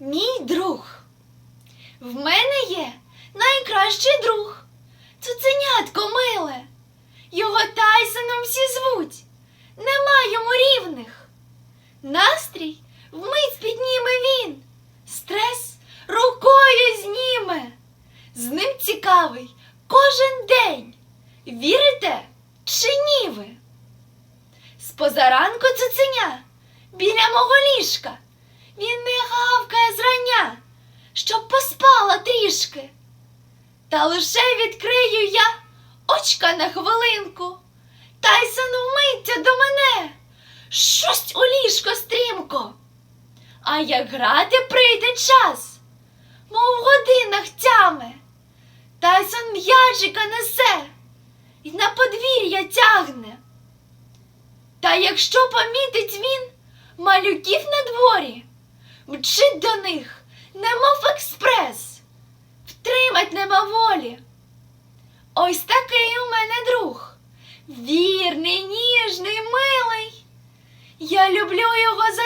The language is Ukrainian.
Мій друг. В мене є найкращий друг. Цуценятко миле. Його Тайсоном всі звуть. Нема йому рівних. Настрій вмить підніме він. Стрес рукою зніме. З ним цікавий кожен день. Вірите чи ні ви? З позаранку цуценя біля мого ліжка. Він не гавкає зрання, щоб поспала трішки. Та лише відкрию я очка на хвилинку. Тайсон вмиття до мене. Щось у ліжко стрімко. А як грати прийде час, мов в годинах тяме. Тайсон м'ячика несе і на подвір'я тягне. Та якщо помітить він малюків на дворі, мчить до них, немов експрес, втримать нема волі. Ось такий у мене друг, вірний, ніжний, милий. Я люблю його за